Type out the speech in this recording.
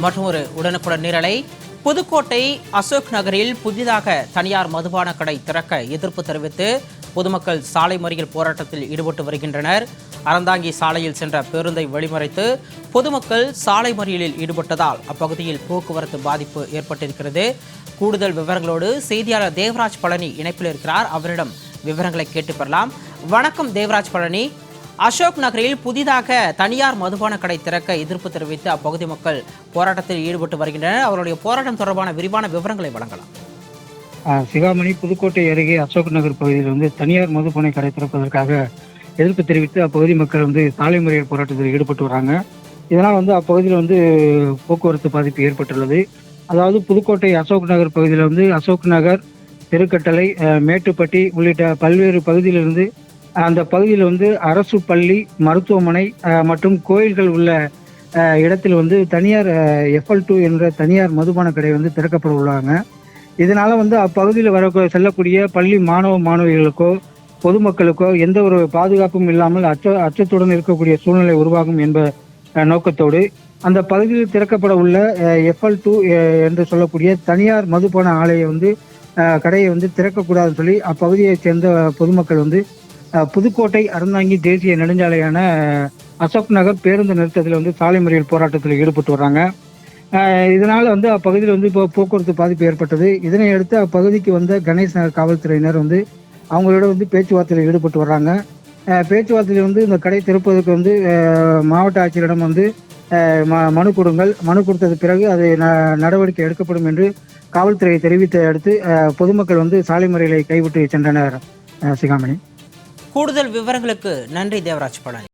மற்றும் ஒரு உடனுக்குடன் நிரலை புதுக்கோட்டை அசோக் நகரில் புதிதாக தனியார் மதுபான கடை திறக்க எதிர்ப்பு தெரிவித்து பொதுமக்கள் சாலை மறியல் போராட்டத்தில் ஈடுபட்டு வருகின்றனர். அறந்தாங்கி சாலையில் சென்ற பேருந்தை வழிமறைத்து பொதுமக்கள் சாலை மறியலில் ஈடுபட்டதால் அப்பகுதியில் போக்குவரத்து பாதிப்பு ஏற்பட்டிருக்கிறது. கூடுதல் விவரங்களோடு செய்தியாளர் தேவராஜ் பழனி இணைப்பில் இருக்கிறார். அவரிடம் விவரங்களை கேட்டு பெறலாம். வணக்கம் தேவராஜ் பழனி. அசோக் நகரில் புதிதாக தனியார் மதுபான கடை திறக்க எதிர்ப்பு தெரிவித்து அப்பகுதி மக்கள் போராட்டத்தில் ஈடுபட்டு வருகின்றனர். அவருடைய போராட்டம் தொடர்பான விரிவான விவரங்களை வழங்கலாம். சிவாமணி சிகாமணி புதுக்கோட்டை அருகே அசோக் நகர் பகுதியில் வந்து தனியார் மதுபானை கடை திறப்பதற்காக எதிர்ப்பு தெரிவித்து அப்பகுதி மக்கள் வந்து சாலை முறையில் போராட்டத்தில் ஈடுபட்டு வராங்க. இதனால் வந்து அப்பகுதியில் வந்து போக்குவரத்து பாதிப்பு ஏற்பட்டுள்ளது. அதாவது புதுக்கோட்டை அசோக் நகர் பகுதியில் வந்து அசோக் நகர் தெருக்கட்டளை மேட்டுப்பட்டி உள்ளிட்ட பல்வேறு பகுதியிலிருந்து அந்த பகுதியில் வந்து அரசு பள்ளி மருத்துவமனை மற்றும் கோயில்கள் உள்ள இடத்தில் வந்து தனியார் எஃப்எல் டூ என்ற தனியார் மதுபான கடை வந்து திறக்கப்பட உள்ளாங்க. இதனால வந்து அப்பகுதியில் வர செல்லக்கூடிய பள்ளி மாணவ மாணவிகளுக்கோ பொதுமக்களுக்கோ எந்த ஒரு பாதுகாப்பும் இல்லாமல் அச்ச அச்சத்துடன் இருக்கக்கூடிய சூழ்நிலை உருவாகும் என்ப நோக்கத்தோடு அந்த பகுதியில் திறக்கப்பட உள்ள எஃப்எல் டூ என்று சொல்லக்கூடிய தனியார் மதுபான ஆலையை வந்து கடையை வந்து திறக்கக்கூடாதுன்னு சொல்லி அப்பகுதியைச் சேர்ந்த பொதுமக்கள் வந்து புதுக்கோட்டை அறந்தாங்கி தேசிய நெடுஞ்சாலையான அசோக் நகர் பேருந்து நிறுத்தத்தில் வந்து சாலை மறியல் போராட்டத்தில் ஈடுபட்டு வர்றாங்க. இதனால் வந்து அப்பகுதியில் வந்து இப்போ போக்குவரத்து பாதிப்பு ஏற்பட்டது. இதனை அடுத்து அப்பகுதிக்கு வந்த கணேஷ் நகர் காவல்துறையினர் வந்து அவங்களோட வந்து பேச்சுவார்த்தையில் ஈடுபட்டு வர்றாங்க. பேச்சுவார்த்தையில் வந்து இந்த கடை திறப்பதற்கு வந்து மாவட்ட ஆட்சியரிடம் வந்து ம- மனு கொடுங்கள். மனு கொடுத்தது பிறகு அது ந- நடவடிக்கை எடுக்கப்படும் என்று காவல்துறை தெரிவித்த அடுத்து பொதுமக்கள் வந்து சாலை முறைகளை கைவிட்டு சென்றனர் சிகாமணி. கூடுதல் விவரங்களுக்கு நன்றி தேவராஜ் பழனி.